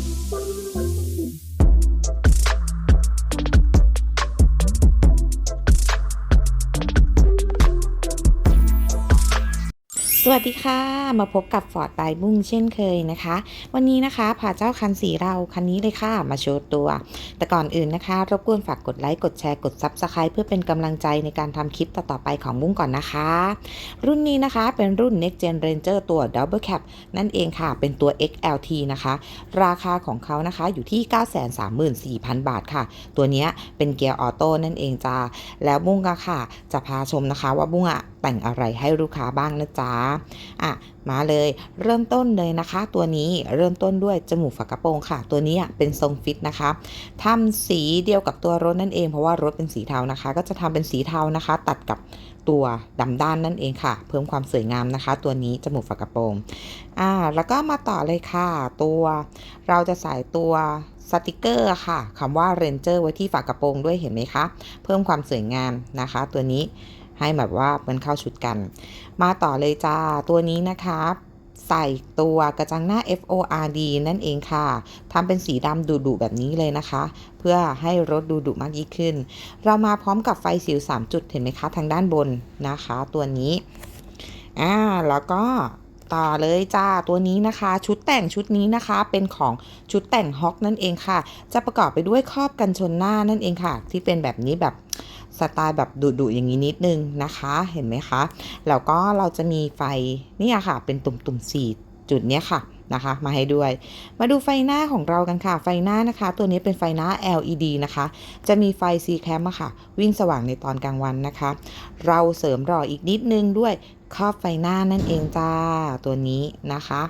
Bye. สวัสดีค่ะ มาพบกับฟอร์ดไ i บุ้งเช่นเคยนะคะ วันนี้นะคะพาเจ้าคันสีเราคันนี้เลยค่ะ มาโชว์ตัว แต่ก่อนอื่นนะคะ รบกวนฝากกดไลค์ กดแชร์ กด Subscribe เพื่อเป็นกำลังใจในการทำคลิปต่อๆไปของบุ้งก่อนนะคะ รุ่นนี้นะคะเป็นรุ่น Next Gen Ranger ตัว Double Cap นั่นเองค่ะ เป็นตัว XLT นะคะ ราคาของเขานะคะอยู่ที่ 934,000 บาทค่ะ ตัวนี้เป็นเกียร์ออโต้นั่นเองจ้าแล้วบุ้งก็ค่ะ จะพาชมนะคะว่าบุ้งอะ แต่งอะไรให้ลูกค้าบ้างนะจ๊ะอะมาเลยเริ่มต้นเลยนะคะ ตัวนี้เริ่มต้นด้วยจมูกฝากระโปรงค่ะ ตัวนี้เป็นทรงฟิตนะคะทำสีเดียวกับตัวรถนั่นเองเพราะว่ารถเป็นสีเทานะคะ ก็จะทำเป็นสีเทานะคะ ตัดกับตัวดำด้านนั่นเองค่ะ เพิ่มความสวยงามนะคะ ตัวนี้จมูกฝากระโปรงอ่าแล้วก็มาต่อเลยค่ะ ตัวเราจะใส่ตัวสติกเกอร์ค่ะคำว่า Ranger ไว้ที่ฝากระโปรงด้วยเห็นไหมคะ เพิ่มความสวยงามนะคะ ตัวนี้ ให้แบบว่ามันเข้าชุดกัน มาต่อเลยจ้า ตัวนี้นะคะใส่ตัวกระจังหน้า FORD นั่นเองค่ะ ทำเป็นสีดำดุๆแบบนี้เลยนะคะ เพื่อให้รถดูดุมากยิ่งขึ้น เรามาพร้อมกับไฟสิว 3 จุดเห็นไหมคะ ทางด้านบนนะคะ ตัวนี้ อ่า แล้วก็ต่อเลยจ้า ตัวนี้นะคะ ชุดแต่งชุดนี้นะคะเป็นของชุดแต่งฮอกนั่นเองค่ะ จะประกอบไปด้วยครอบกันชนหน้านั่นเองค่ะ ที่เป็นแบบนี้แบบ สไตล์แบบดุๆอย่างนี้นิดนึงนะคะ เห็นไหมคะ แล้วก็เราจะมีไฟนี่ค่ะ เป็นตุ่มๆสี่จุดเนี้ยค่ะนะคะ มาให้ด้วย มาดูไฟหน้าของเรากันค่ะ ไฟหน้านะคะ ตัวนี้เป็นไฟหน้า LED นะคะ จะมีไฟ C cam อะค่ะ วิ่งสว่างในตอนกลางวันนะคะ เราเสริมรออีกนิดนึงด้วยครอบไฟหน้านั่นเองจ้า ตัวนี้นะคะ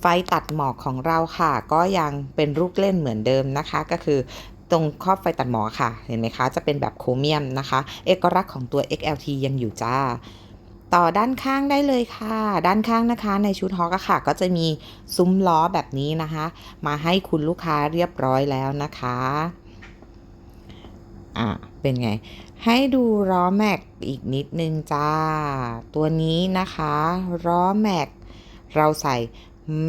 ไฟตัดหมอกของเราค่ะ ก็ยังเป็นลูกเล่นเหมือนเดิมนะคะ ก็คือ ตรงครอบไฟตัดหมอค่ะ เห็นไหมคะ จะเป็นแบบโครเมียมนะคะ เอกลักษณ์ของตัว XLT ยังอยู่จ้า ต่อด้านข้างได้เลยค่ะ ด้านข้างนะคะ ในชุดฮอกค่ะ ก็จะมีซุ้มล้อแบบนี้นะคะ มาให้คุณลูกค้าเรียบร้อยแล้วนะคะอะเป็นไง ให้ดูล้อแม็กอีกนิดนึงจ้า ตัวนี้นะคะล้อแม็กเราใส่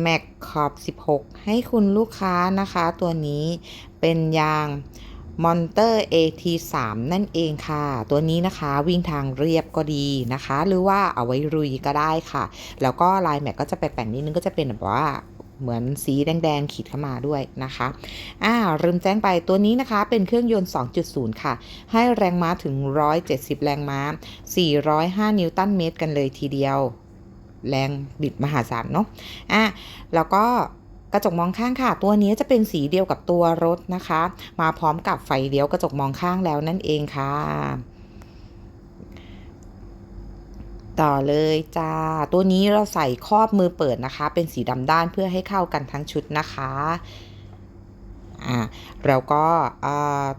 แม็กขอบ 16 ให้คุณลูกค้านะคะ ตัวนี้เป็นยางมอนเตอร์ AT3 นั่นเองค่ะ ตัวนี้นะคะวิ่งทางเรียบก็ดีนะคะ หรือว่าเอาไว้รุยก็ได้ค่ะ แล้วก็ลายแม็กก็จะแปลกๆนิดนึงก็จะเป็นแบบว่าเหมือนสีแดง ๆ ขีดเข้ามาด้วยนะคะอ่าลืมแจ้งไปตัวนี้นะคะ เป็นเครื่องยนต์ 2.0 ค่ะ ให้แรงม้าถึง 170 แรงม้า 405 นิวตันเมตรกันเลยทีเดียว แรงบิดมหาศาลเนาะอะแล้วก็กระจกมองข้างค่ะ ตัวนี้จะเป็นสีเดียวกับตัวรถนะคะ มาพร้อมกับไฟเลี้ยวกระจกมองข้างแล้วนั่นเองค่ะ ต่อเลยจ้า ตัวนี้เราใส่ครอบมือเปิดนะคะ เป็นสีดำด้านเพื่อให้เข้ากันทั้งชุดนะคะ อ่าแล้วก็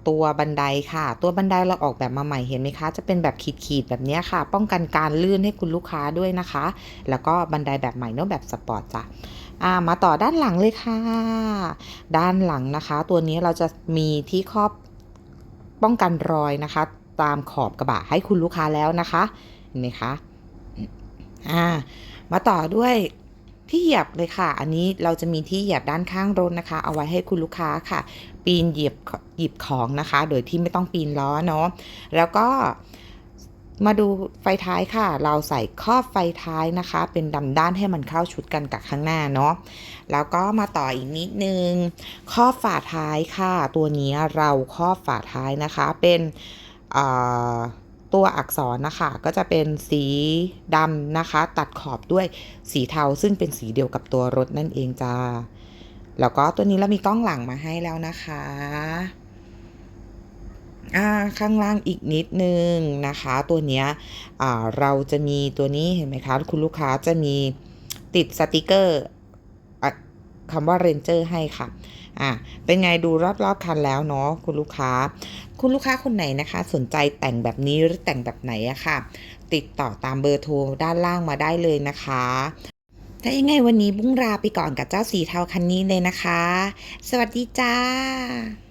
ตัวบันไดค่ะ ตัวบันไดเราออกแบบมาใหม่เห็นไหมคะ จะเป็นแบบขีดๆแบบนี้ค่ะ ป้องกันการลื่นให้คุณลูกค้าด้วยนะคะ แล้วก็บันไดแบบใหม่เนอะแบบสปอร์ตจ้ะามาต่อด้านหลังเลยค่ะ ด้านหลังนะคะ ตัวนี้เราจะมีที่ครอบป้องกันรอยนะคะ ตามขอบกระบะให้คุณลูกค้าแล้วนะคะ เห็นไหมคะ อ่า มาต่อด้วย ที่เหยียบเลยค่ะ อันนี้เราจะมีที่เหยียบด้านข้างรถนะคะ เอาไว้ให้คุณลูกค้าค่ะ ปีนเหยียบหยิบของนะคะ โดยที่ไม่ต้องปีนล้อเนาะแล้วก็มาดูไฟท้ายค่ะ เราใส่ครอบไฟท้ายนะคะ เป็นดำด้านให้มันเข้าชุดกันกับข้างหน้าเนาะ แล้วก็มาต่ออีกนิดนึงครอบฝาท้ายค่ะ ตัวนี้เราครอบฝาท้ายนะคะ เป็น ตัวอักษรนะคะก็จะเป็นสีดำนะคะ ตัดขอบด้วยสีเทาซึ่งเป็นสีเดียวกับตัวรถนั่นเองจ้าแล้วก็ตัวนี้เรามีกล้องหลังมาให้แล้วนะคะอ่าข้างล่างอีกนิดนึงนะคะ ตัวเนี้ยอ่าเราจะมีตัวนี้เห็นไหมคะ คุณลูกค้าจะมีติดสติกเกอร์ คำว่าเรนเจอร์ให้ค่ะอ่าเป็นไงดูรอบๆคันแล้วเนาะคุณลูกค้า คุณลูกค้าคนไหนนะคะ สนใจแต่งแบบนี้หรือแต่งแบบไหนอะค่ะ ติดต่อตามเบอร์โทรด้านล่างมาได้เลยนะคะถ้ายังไงวันนี้บุ้งราไปก่อนกับเจ้าสีเทาคันนี้เลยนะคะ สวัสดีจ้า